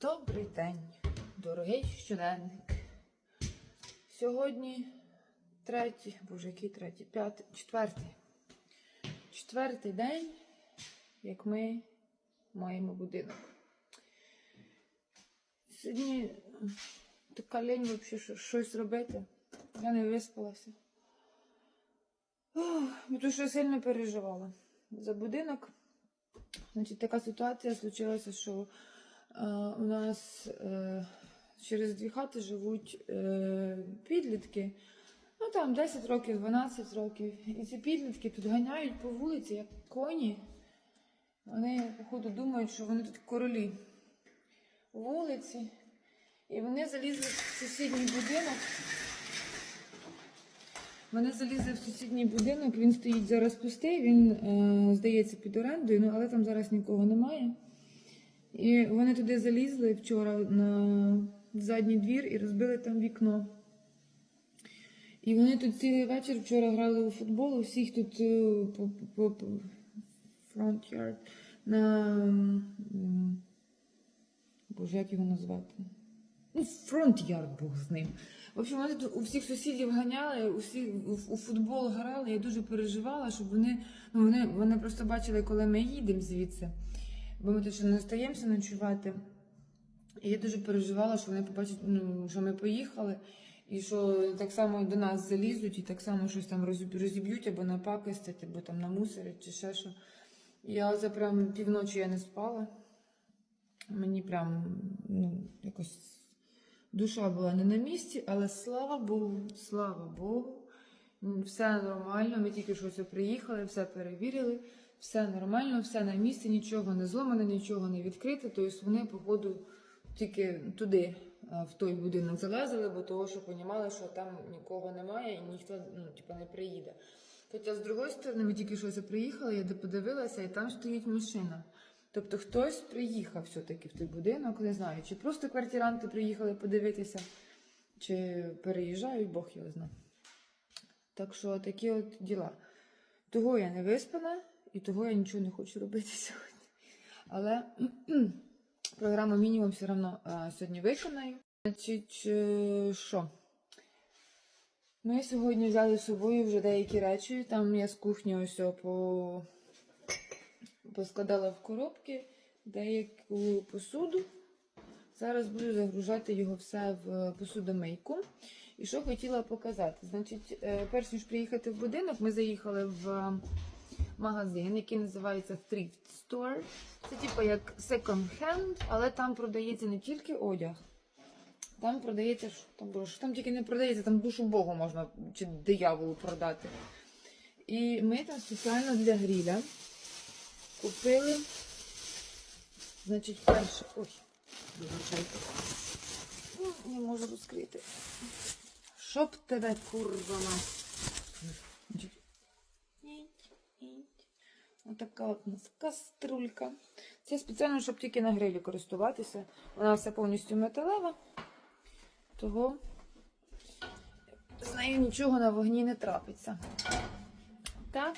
Добрий день, дорогий щоденник. Сьогодні третій, боже, який третій, п'ятий, четвертий. Четвертий день, як ми маємо будинок. Сьогодні така лінь взагалі щось робити. Я не виспалася. Бо Тому сильно переживала за будинок. Значить, така ситуація случилася, що у нас е, через дві хати живуть е, підлітки. Ну там 10 років, 12 років. І ці підлітки тут ганяють по вулиці, як коні. Вони, походу, думають, що вони тут королі вулиці. І вони залізли в сусідній будинок. Вони залізли в сусідній будинок, він стоїть зараз пустий, він, е, здається, під орендою, ну, але там зараз нікого немає. І вони туди залізли вчора на задній двір і розбили там вікно. І вони тут цілий вечір вчора грали у футбол, у всіх тут е, по, по, на. Боже, як його назвати? Ну, фронт-ярд Бог з ним. В общем, вони тут у всіх сусідів ганяли, усі у футбол грали. Я дуже переживала, щоб вони. Ну, вони, вони просто бачили, коли ми їдемо звідси. Бо ми тут ще не остаємося ночувати. І я дуже переживала, що вони побачать, ну, що ми поїхали, і що так само до нас залізуть, і так само щось там розіб- розіб'ють або напакостять, або там намусорять, чи ще що. Я за прям півночі я не спала. Мені прям ну, якось душа була не на місці, але слава Богу, слава Богу, все нормально. Ми тільки що все приїхали, все перевірили, все нормально, все на місці, нічого не зломане, нічого не відкрите. Тобто вони, походу, тільки туди, в той будинок залазили, бо того, що розуміли, що там нікого немає і ніхто ну, типу, не приїде. Хоча, з другої сторони, ми тільки що приїхали, я подивилася, і там стоїть машина. Тобто хтось приїхав все-таки в той будинок, не знаю, чи просто квартиранти приїхали подивитися, чи переїжджають, Бог його знає. Так що такі от діла. Того я не виспана, і того я нічого не хочу робити сьогодні. Але програму мінімум все одно сьогодні виконаю. Значить, е, що? Ми сьогодні взяли з собою вже деякі речі. Там я з кухні ось по поскладала в коробки деяку посуду. Зараз буду загружати його все в посудомийку. І що хотіла показати? Значить, е, перш ніж приїхати в будинок, ми заїхали в магазин, який називається Thrift Store. Це типу як second hand, але там продається не тільки одяг. Там продається, що там, що там тільки не продається, там душу Богу можна чи дияволу продати. І ми там спеціально для гріля купили. Значить, перше. Ой, вибачайте. Ну, Не можу розкрити. Щоб тебе курва мать. Отака от нас каструлька. Це спеціально, щоб тільки на грилі користуватися. Вона вся повністю металева. Того з нею нічого на вогні не трапиться. Так.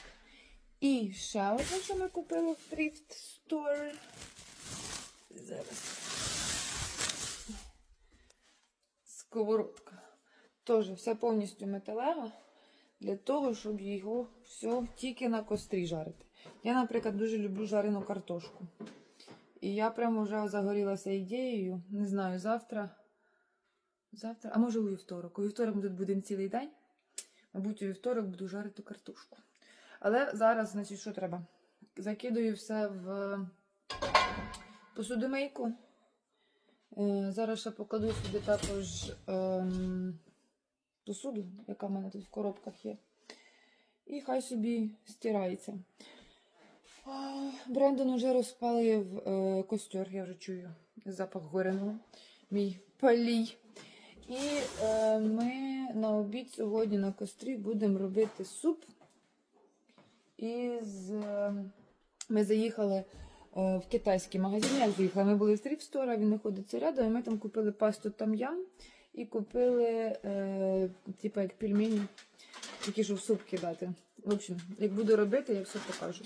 І ще одне, що ми купили в Thrift Store. Зараз. Сковородка. Теж вся повністю металева. Для того, щоб його все тільки на кострі жарити. Я, наприклад, дуже люблю жарену картошку. І я прямо вже загорілася ідеєю. Не знаю, завтра. Завтра, а може у вівторок. У вівторок ми тут будемо цілий день. Мабуть, у вівторок буду жарити картошку. Але зараз, значить, що треба? Закидаю все в посудомийку. Е, Зараз ще покладу сюди також ем, посуду, яка в мене тут в коробках є. І хай собі стирається. Брендон вже розпалив е, костер, я вже чую запах гореного. Мій палій. І е, ми на обід сьогодні на кострі будемо робити суп. Із, е, ми заїхали е, в китайський магазин. Як заїхали? Ми були в стріпстора, він знаходиться рядом, і ми там купили пасту там-ям і купили, е, типу, як пельмені, такі, щоб в суп кидати. В общем, як буду робити, я все покажу.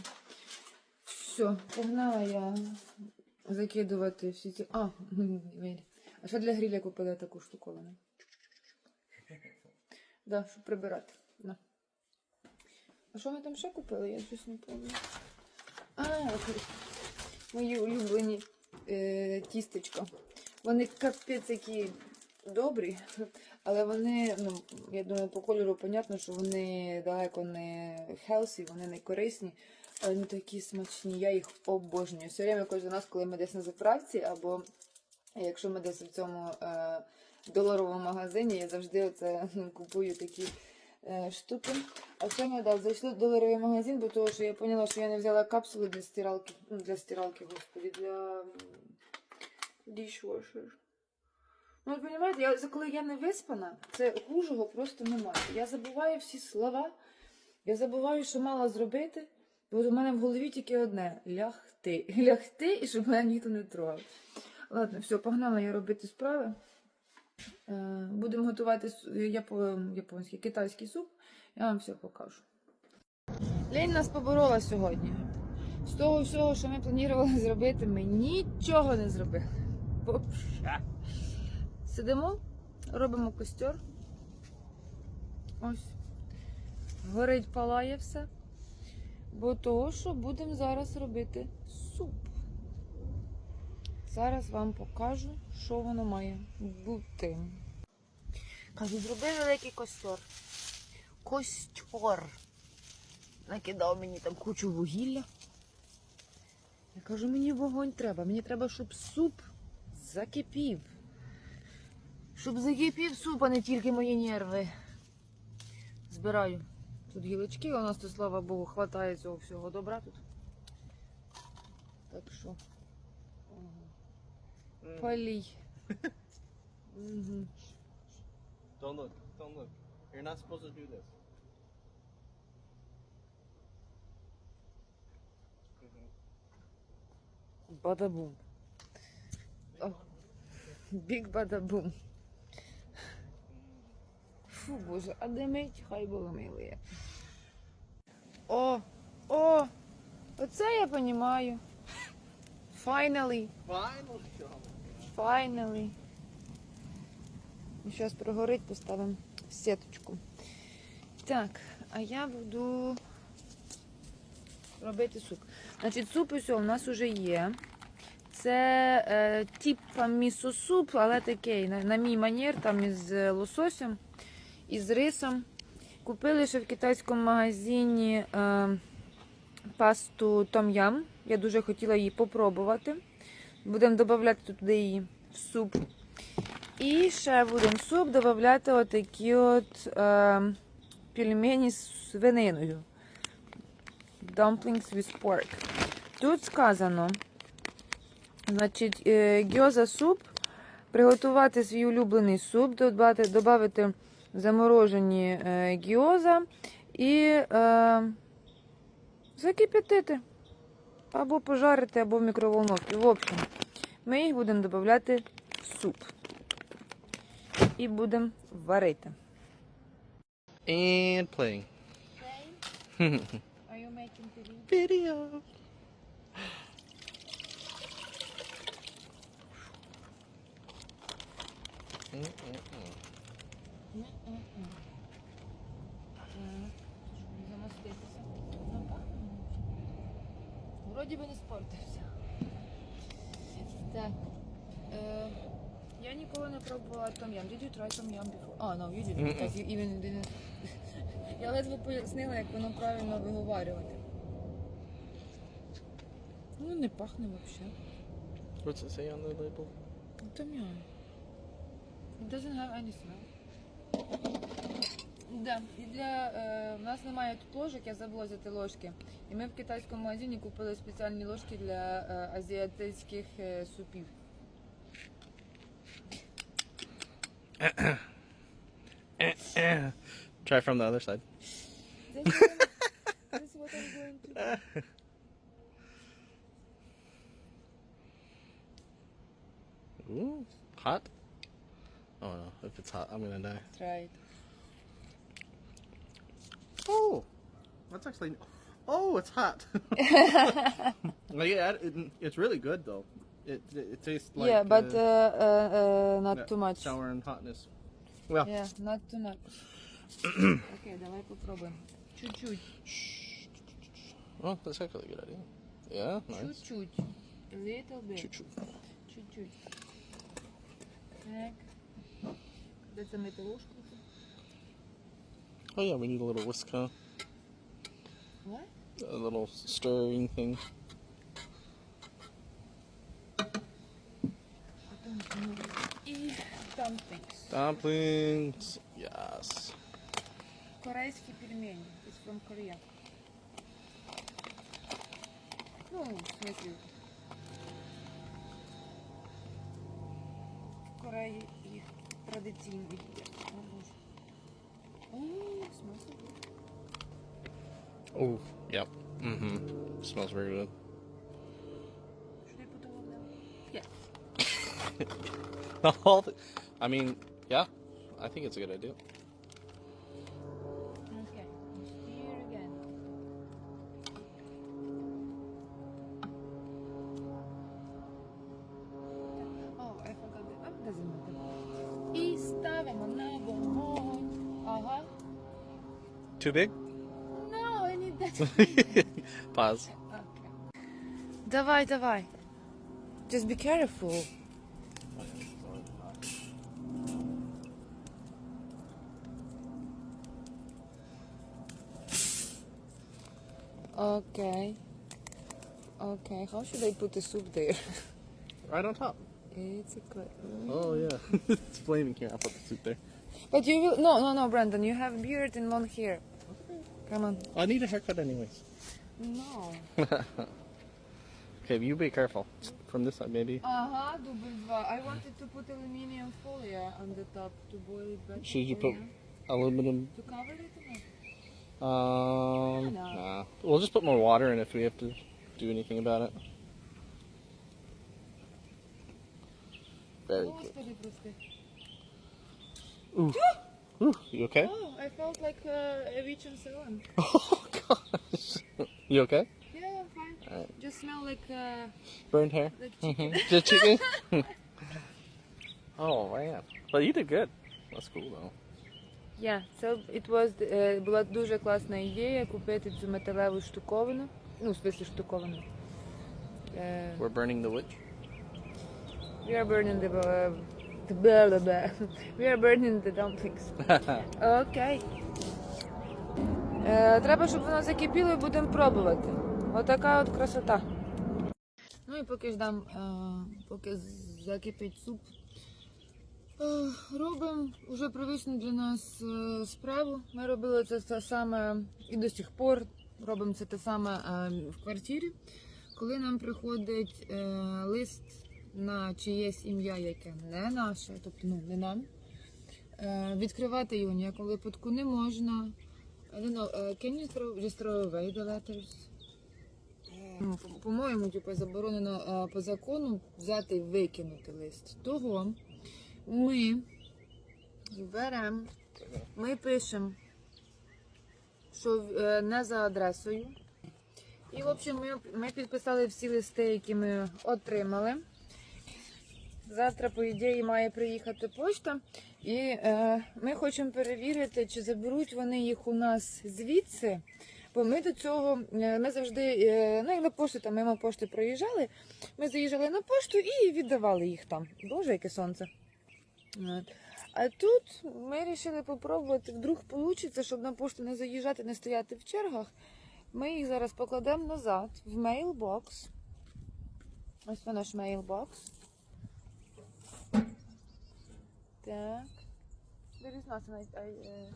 Все, погнала я закидувати всі ці. А, ну, А ще для гриля купили таку штуковину. Да, щоб прибирати. Да. А що ми там ще купили? Я щось не пам'ятаю. А, мої улюблені е, тістечка. Вони капець які добрі, але вони, ну, я думаю, по кольору понятно, що вони далеко не healthy, вони не корисні, вони такі смачні, я їх обожнюю. Все время кожен раз, коли ми десь на заправці, або якщо ми десь в цьому е, доларовому магазині, я завжди оце, ну, купую такі е, штуки. А ще да, зайшли в доларовий магазин, бо того, що я поняла, що я не взяла капсули для стиралки, ну, для стиралки, господи, для dishwasher. Ну, от розумієте, я, коли я не виспана, це хужого просто немає. Я забуваю всі слова, я забуваю, що мала зробити, бо у мене в голові тільки одне лягти. Лягти і щоб мене ніхто не трогав. Ладно, все, погнала я робити справи. Е, Будемо готувати с- японський китайський суп. Я вам все покажу. Лень нас поборола сьогодні. З того всього, що ми планували зробити, ми нічого не зробили. Сидимо, робимо костер. Ось. Горить, палає все. Бо того, що будемо зараз робити суп. Зараз вам покажу, що воно має бути. Кажу, зроби великий костер. Костер. Накидав мені там кучу вугілля. Я кажу, мені вогонь треба. Мені треба, щоб суп закипів. Щоб закипів суп, а не тільки мої нерви. Збираю тут гілочки, у нас тут, слава Богу, хватає цього всього добра тут. Так що. ага. Полій. Мгм. Don't look. Don't look. You're not supposed to do this. Бадабум. О, Біг бадабум. Фу, боже, а де мить, хай милує. О, о, оце я понімаю. Finally, Finally, finally. Зараз прогорить, поставимо сіточку. Так, а я буду робити суп. Значить, суп ось у нас вже є. Це е, типа місо-суп, але такий, на, на мій манір, там із е, лососем, із рисом. Купили ще в китайському магазині е, пасту том-ям. Я дуже хотіла її попробувати. Будемо додавати туди її в суп. І ще будемо в суп додавати отакі от е, пельмені з свининою. Dumplings with pork. Тут сказано, значить, е, гьоза суп, приготувати свій улюблений суп, додати, додати заморожені е, гьоза і е, закип'ятити. Або пожарити, або в мікроволновці. В общем, ми їх будемо додати в суп. І будемо варити. And playing. Are you making TV? Video. Mm-mm-mm. Замоститися. Вроді би не спортився. Так. Е, я ніколи не пробувала том ям. Did you try tom yum before? Oh, no, you didn't, because you even didn't. Я ледве пояснила, як воно правильно виговарювати. Ну, не пахне взагалі. What's it say on the label? Том ям. It doesn't have any smell. Да, і для е, в нас немає тут ложок, я забула взяти ложки. І ми в китайському магазині купили спеціальні ложки для е, азіатських е, супів. Try from the other side. This is this is what I'm going to do. Ooh, hot? Oh no, if it's hot, I'm gonna die. Try it. Oh, that's actually. Oh, it's hot. like, yeah, it, it's really good though. It, it tastes like yeah, but uh, uh, uh, uh, not yeah, too much. sour and hotness. Well, Yeah, not too much. Окей, давай попробуємо. Чуть-чуть, well, that's actually a good idea. Yeah, nice. чуть-чуть. A little bit. Choo-choo. Чуть-чуть. Так. Де це мити ложку? Oh yeah, we need a little whisk, huh? What? A little stirring thing. І dumplings. Dumplings. Yes. Корейські пельмені. It's from Korea. Ну, в смысле. В Кореї їх Oh, yep. Mm-hmm. Smells very good. Should I put all of them? Yeah. All the, I mean, yeah, I think it's a good idea. Okay. Here again. Oh, I forgot the... Oh, doesn't matter. І ставимо на вогонь. Ага. Too big? Pause. Okay. Давай, давай. Just be careful. Okay. Okay, how should I put the soup there? Right on top. It's a que- Oh yeah, it's flaming here. I'll put the soup there. But you will no no no Brandon, you have beard and long hair. Come on. I need a haircut anyways. No. Okay, you be careful. From this side, maybe. Ага, дубль два. I wanted to put aluminium foil on the top to boil it better. Should you for put aluminum? to cover it? or not? Um, No. nah. We'll just put more water in if we have to do anything about it. Very good. Господи, прости. Ooh. Ooh, you okay? Oh, I felt like uh, a witch and so on. Oh gosh. You okay? Yeah, I'm fine. Alright. Just smell like uh, Burned hair? like chicken. Mm-hmm. Just chicken? oh man. But you did good. That's cool though. Yeah, so it was, е, була дуже класна ідея купити цю металеву штуковину. Ну, в смысле штуковину. Е, We're burning the witch. we are burning the, uh, the blah, blah, blah. We are burning the dumplings. Окей. Е, треба, щоб воно закипіло і будемо пробувати. Отака от красота. Ну і поки ждам, е, поки закипить суп. Е, робимо вже привичну для нас е, справу. Ми робили це те саме і до сих пор робимо це те саме е, в квартирі. Коли нам приходить е, лист на чиєсь ім'я, яке не наше, тобто ну, не нам, е, відкривати його ніякому випадку не можна. I don't know, uh, can you throw, just throw away the letters? Ну, по- По-моєму, типу, заборонено е, по закону взяти і викинути лист. Того ми беремо, ми пишемо, що е, не за адресою. І, в общем, ми, ми підписали всі листи, які ми отримали. Завтра, по ідеї, має приїхати почта. І е, ми хочемо перевірити, чи заберуть вони їх у нас звідси. Бо ми до цього, е, ми завжди, е, ну як на пошту, там мимо пошти проїжджали, ми заїжджали на пошту і віддавали їх там. Боже, яке сонце. А тут ми вирішили попробувати, вдруг вийде, щоб на пошту не заїжджати, не стояти в чергах. Ми їх зараз покладемо назад в мейлбокс. Ось наш мейлбокс. Так. There is nothing I, I uh,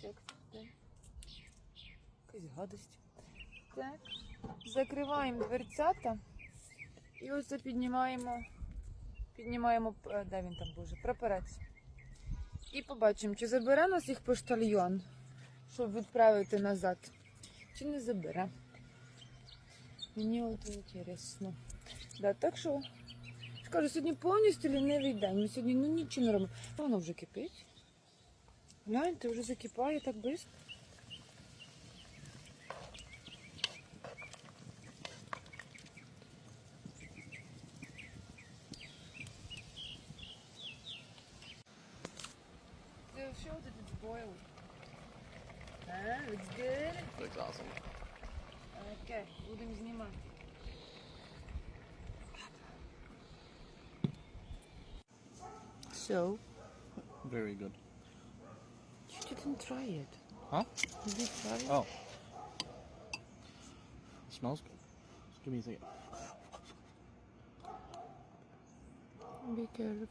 checked. Якась гадость. Так. Закриваємо дверцята. І ось це піднімаємо. Піднімаємо, е, де він там боже, прапорець. І побачимо, чи забере нас їх поштальйон, щоб відправити назад. Чи не забере. Мені от інтересно. Да, так що, Кажу, сьогодні повністю лінивий день. Ми сьогодні ну, нічого не робимо. Воно ну, вже кипить. Гляньте, вже закипає так близько. Будемо знімати. So, Very good. you didn't try it. Huh? You did try it? Oh. smells good. Just give me a second. Be careful.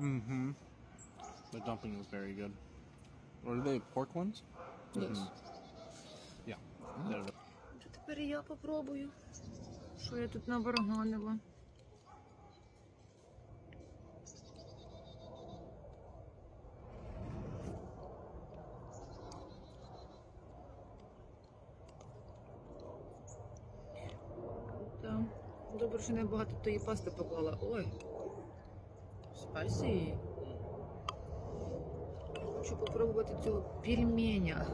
Mm-hmm. The dumpling was very good. Or are they pork ones? Yes. Yeah. They're- То тепер і я попробую. Що я тут наварганила. Що не багато тої пасти поклала. Ой. Спасі. Хочу попробувати цього пельменя.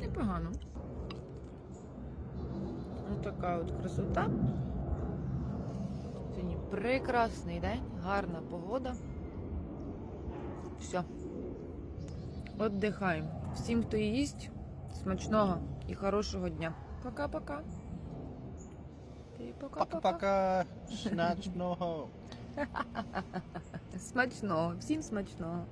Непогано. Ось така от красота. Сьогодні прекрасний день, гарна погода. Все. Отдихаємо. Всім, хто їсть, смачного і хорошого дня. Пока-пока. Пока-пока. Смачного. Смачного. Всім смачного.